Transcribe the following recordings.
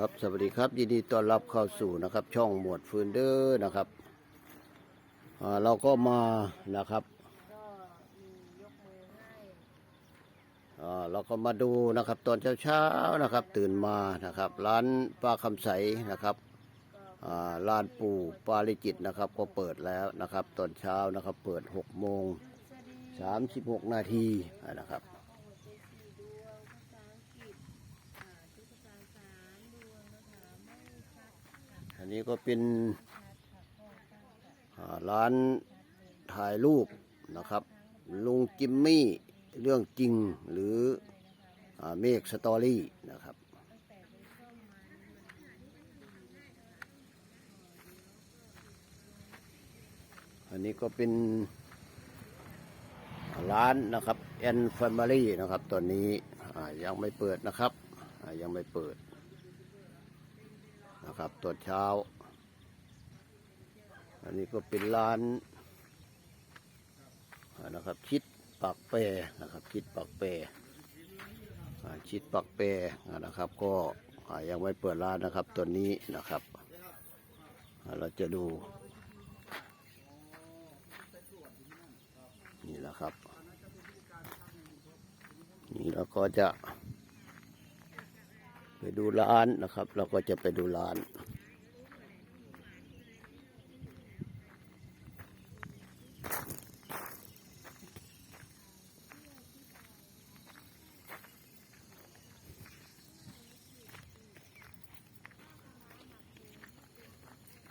ครับสวัสดีครับ ยินดีต้อนรับเข้าสู่นะครับ ช่องหมวดฟืนเดอร์นะครับอ่าเราก็มานะครับอ่าเราก็มาดูนะครับ ตอนเช้าๆนะครับ ตื่นมานะครับ ร้านป้าคำใสนะครับอ่าร้านปู่ปาริจิตนะครับ ก็เปิดแล้วนะครับ ตอนเช้านะครับ เปิด6โมงสวัสดี36 นาทีนะครับ หัวใจสี่ดวงภาษาอังกฤษอ่าตุ๊กตาสามดวงนะคะไม่ชัดค่ะ อั นี้ก็เป็นร้านถ่ายรูปนะครับลุงจิมมี่เรื่องจริงหรือเมฆสตอรี่นะครับอันนี้ก็เป็นร้านนะครับแอนแฟมิลี่นะครับตอนนี้ยังไม่เปิดนะครับยังไม่เปิด นะครับตอนเช้า อันนี้ก็เป็นร้านนะครับ ชิดปากแปรนะครับ ชิดปากแปรอ่าชิดปากแปรอ่านะครับ ก็ยังไม่เปิดร้านนะครับตัวนี้นะครับ เราจะดู นี่แหละครับ นี่เราก็จะ ไปดูร้านนะครับ เราก็จะไปดูร้าน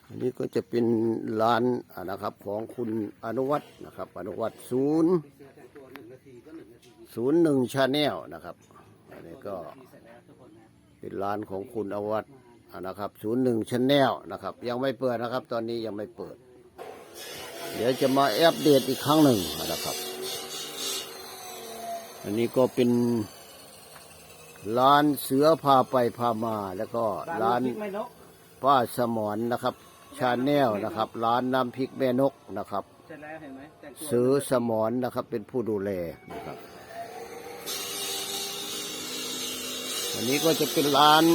อันนี้ก็จะเป็นร้านนะครับของคุณอนุวัฒน์นะครับ อนุวัฒน์ศูนย์ศูนย์หนึ่งชาแนลนะครับอันนี้ก็ เป็นร้านของคุณอนุวัฒน์อ่านะครับศูนย์หนึ่งชาแนลนะครับ ยังไม่เปิดนะครับ ตอนนี้ยังไม่เปิด เดี๋ยวจะมาอัปเดตอีกครั้งหนึ่งนะครับ อันนี้ก็เป็นร้านเสือพาไปพามาแล้วก็ร้านไม่นกป้าสมอนนะครับชาแนลนะครับ ร้านน้ำพริกแม่นกนะครับเสร็จแล้วเห็นไหมแต่งตัวซื้อสมอนนะครับเป็นผู้ดูแลนะครับ อันนี้ก็จะเป็นร้าน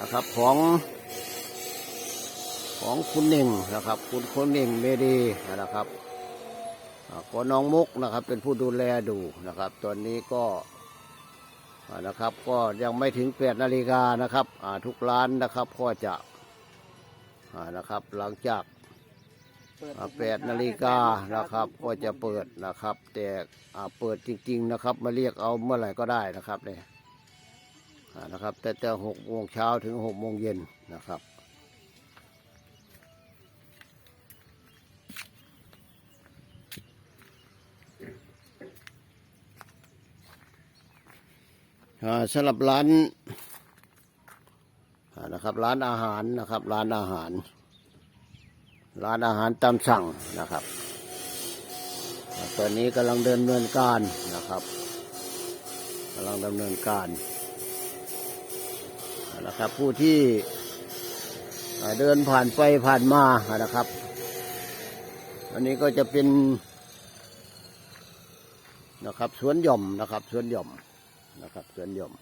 นะครับของของคุณเน่งนะครับ คุณคนเน่งเมดีนะครับก็น้องมุกนะครับ เป็นผู้ดูแลดูนะครับ ตอนนี้ก็นะครับ ก็ยังไม่ถึงแปดนาฬิกานะครับทุกร้านนะครับก็จะนะครับ หลังจาก แปดนาฬิกานะครับก็จะเปิดนะครับ แต่อ่าเปิดจริง ๆนะครับ มาเรียกเอาเมื่อไหร่ก็ได้นะครับเนี่ยนะครับ แต่แต่หกโมงเช้าถึงหกโมงเย็นนะครับอ่าสำหรับร้านนะครับร้านอาหารนะครับ ร้านอาหาร ร้านอาหารตามสั่งนะครับ ตอนนี้กำลังเดินเนินการนะครับกำลังดำเนินการนะครับผู้ที่เดินผ่านไปผ่านมานะครับ อันนี้ก็จะเป็นนะครับสวนหย่อมนะครับสวนหย่อมนะครับสวนหย่อม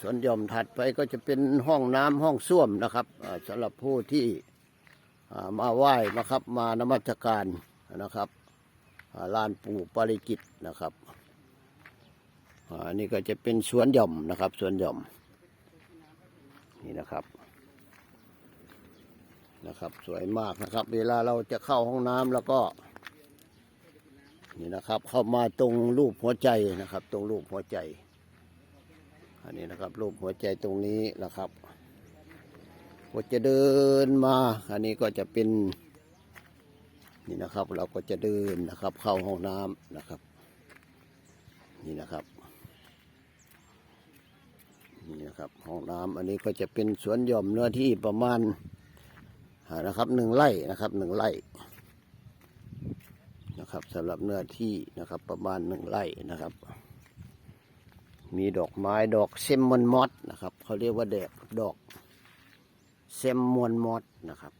สวนหย่อมถัดไปก็จะเป็นห้องน้ำห้องส้วมนะครับอ่าสำหรับผู้ที่ มาไหว้นะครับ มานมัสการนะครับลานปู่ปาริจิตนะครับอันนี้ก็จะเป็นสวนหย่อมนะครับสวนหย่อม นี่นะครับนะครับ สวยมากนะครับ เวลาเราจะเข้าห้องน้ำแล้วก็ นี่นะครับ เข้ามาตรงรูปหัวใจนะครับ ตรงรูปหัวใจ อันนี้นะครับ รูปหัวใจตรงนี้นะครับ ก็จะเดินมา อันนี้ก็จะเป็นนี่นะครับ เราก็จะเดินนะครับ เข้าห้องน้ำนะครับ นี่นะครับนี่นะครับห้องน้ำอันนี้ก็จะเป็นสวนหย่อมเนื้อที่ประมาณนะครับหนึ่งไร่นะครับหนึ่งไร่นะครับสำหรับเนื้อที่นะครับประมาณหนึ่งไร่นะครับ มีดอกไม้ดอกเซมมอนมอสนะครับเขาเรียกว่าแดกดอก เซมมวนมอดนะครับ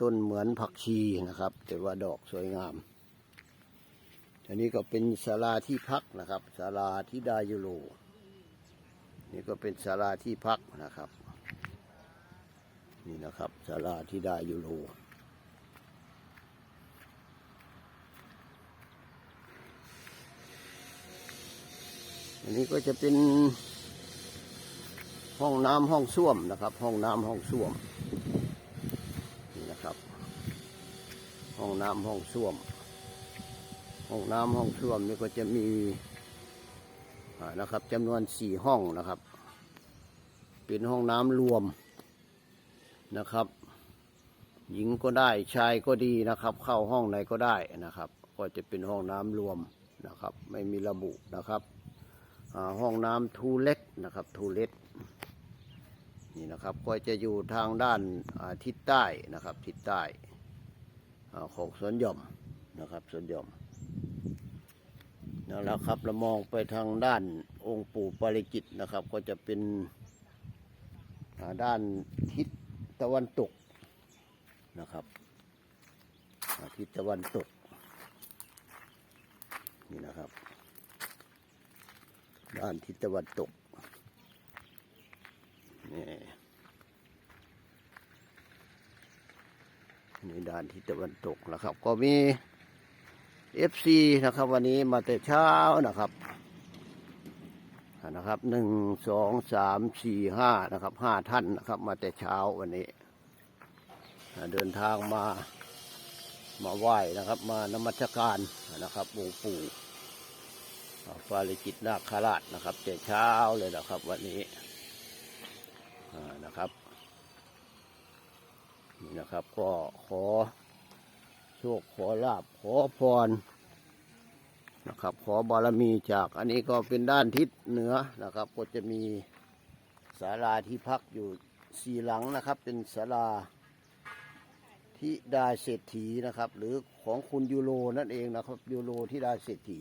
ต้นเหมือนผักชีนะครับ แต่ว่าดอกสวยงามอันนี้ก็เป็นศาลาที่พักนะครับศาลาที่ดายุโรนี่ก็เป็นศาลาที่พักนะครับ นี่นะครับศาลาที่ดายุโรอันนี้ก็จะเป็น ห้องน้ำห้องส้วมนะครับ ห้องน้ำห้องส้วมนี่นะครับ ห้องน้ำห้องส้วม ห้องน้ำห้องส้วมนี่ก็จะมีนะครับจำนวนสี่ห้องนะครับ เป็นห้องน้ำรวมนะครับ หญิงก็ได้ชายก็ดีนะครับ เข้าห้องไหนก็ได้นะครับ ก็จะเป็นห้องน้ำรวมนะครับ ไม่มีระบุนะครับห้องน้ำทูเล็กนะครับทูเล็ก นี่นะครับก็จะอยู่ทางด้านอาทิศใต้นะครับทิศใต้ของสวนหย่อมนะครับสวนหย่อมนั่นแหล้วครับเรามองไปทางด้านองค์ปู่ปาริจิตนะครับ ก็จะเป็นอ่าด้านทิศตะวันตกนะครับอาทิศตะวันตกนี่นะครับ ด้านทิศตะวันตก นี่นี่ด้านทิศตะวันตกนะครับ ก็มีเอฟซีนะครับ วันนี้มาแต่เช้านะครับนะครับหนึ่งสองสามสี่ห้านะครับห้าท่านนะครับ มาแต่เช้าวันนี้ เดินทางมามาไหว้นะครับ มานมัสการนะครับองค์ปู่ฟาลิจิตนาคราชนะครับแต่เช้าเลยนะครับ วันนี้ นะครับ นี่นะครับ ก็ขอโชคขอลาบขอพรนะครับ ขอบารมีจากอันนี้ก็เป็นด้านทิศเหนือนะครับ ก็จะมีศาลาที่พักอยู่สี่หลังนะครับ เป็นศาลาที่ดาเศรษฐีนะครับ หรือของคุณยูโรนั่นเองนะครับยูโรที่ดาเศรษฐี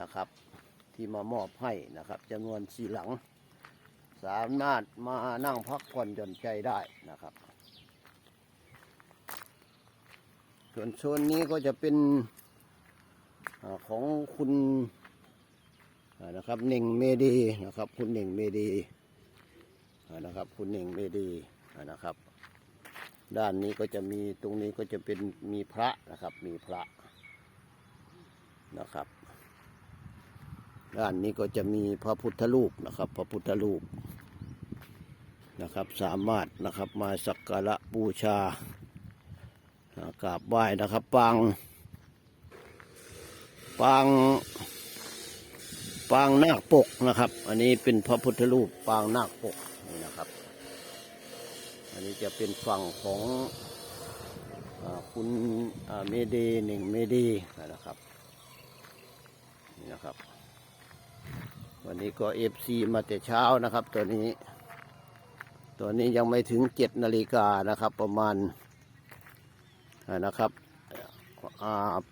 นะครับ ที่มามอบให้นะครับจำนวนสี่หลัง สามารถมานั่งพักผ่อนหย่อนใจได้นะครับ ส่วนโซนนี้ก็จะเป็นอของคุณนะครับเน่งเมดีนะครับ คุณเน่งเมดีนะครับ คุณเน่งเมดีนะครับ ด้านนี้ก็จะมีตรงนี้ก็จะเป็นมีพระนะครับ มีพระนะครับ ด้านนี้ก็จะมีพระพุทธรูปนะครับ พระพุทธรูป นะครับสามารถนะครับมาสักการะบูชากราบไหว้นะครับ ปาง ปาง ปางนาคปกนะครับ อันนี้เป็นพระพุทธรูปปางนาคปกนี่นะครับ อันนี้จะเป็นฝั่งของอคุณเมเดหนึ่งเมเดนะครับนี่นะครับ วันนี้ก็เอฟซีมาแต่เช้านะครับตัวนี้ ตัวนี้ยังไม่ถึงเจ็ดนาฬิกานะครับ ประมาณนะครับ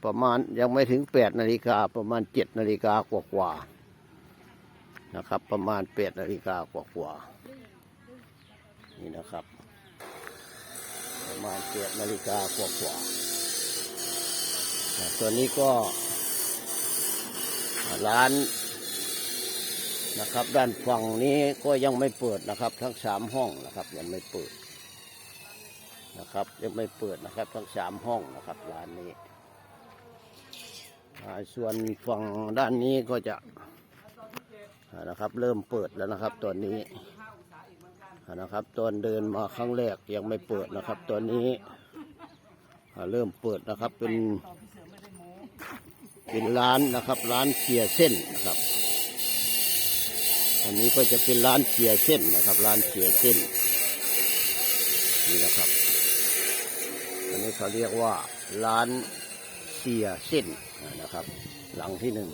ประมาณยังไม่ถึงแปดนาฬิกาประมาณเจ็ดนาฬิกากว่ากว่านะครับ ประมาณแปดนาฬิกากว่ากว่านี่นะครับ ประมาณแปดนาฬิกากว่ากว่าตัวนี้ก็ร้าน นะครับ ด้านฝั่งนี้ก็ยังไม่เปิดนะครับ ทั้งสามห้องนะครับ ยังไม่เปิดนะครับ ยังไม่เปิดนะครับ ทั้งสามห้องนะครับร้านนี้ส่วนฝั่งด้านนี้ก็จะนะครับ เริ่มเปิดแล้วนะครับตอนนี้นะครับตอนเดินมาครั้งแรกยังไม่เปิดนะครับ ตอนนี้เริ่มเปิดนะครับเป็นเป็นร้านนะครับ ร้านเกียเส้นนะครับ อันนี้ก็จะเป็นร้านเกียเส้นนะครับ ร้านเกียเส้น นี่นะครับ อันนี้เขาเรียกว่าร้านเสียเส้นนะครับ หลังที่หนึ่ง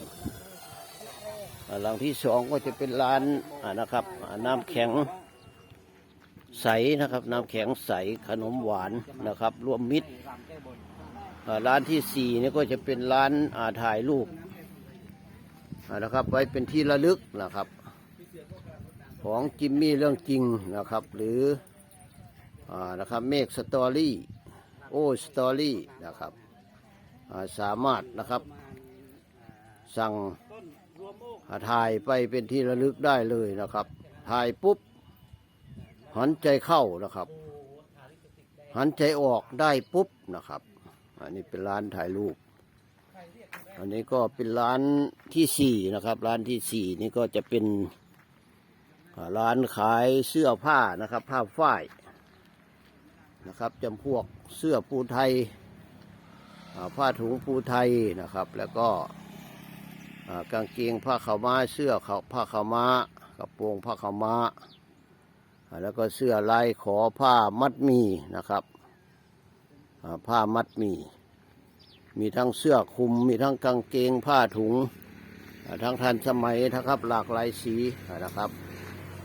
หลังที่สองก็จะเป็นร้านนะครับ น้ำแข็งใสนะครับ น้ำแข็งใสขนมหวานนะครับ รวมมิตรร้านที่สี่นี่ก็จะเป็นร้านถ่ายรูปนะครับ ไว้เป็นที่ระลึกนะครับ ของจิมมี่เรื่องจริงนะครับ หรืออ่านะครับเมฆสตอรี่โอสตอรี่นะครับสามารถนะครับ สั่งถ่ายไปเป็นที่ระลึกได้เลยนะครับ ถ่ายปุ๊บ หันใจเข้านะครับ หันใจออกได้ปุ๊บนะครับ อันนี้เป็นร้านถ่ายรูป อันนี้ก็เป็นร้านที่สี่นะครับ ร้านที่สี่นี่ก็จะเป็น ร้านขายเสื้อผ้านะครับ ผ้าฝ้ายนะครับจำพวกเสื้อปูไทยผ้าถุงปูไทยนะครับ แล้วก็กางเกงผ้าขาวม้าเสื้อขาวผ้าขาวม้ากระโปรงผ้าขาวม้า แล้วก็เสื้อลายขอผ้ามัดมีนะครับผ้ามัดมี มีทั้งเสื้อคลุม มีทั้งกางเกงผ้าถุง ทั้งทันสมัยนะครับหลากหลายสีนะครับ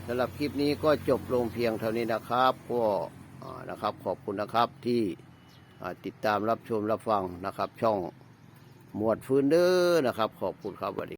สำหรับคลิปนี้ก็จบลงเพียงเท่านี้นะครับ ก็นะครับขอบคุณนะครับที่ติดตามรับชมรับฟังนะครับ ช่องหมวดฟื้นเด้อนะครับ ขอบคุณครับสวัสดี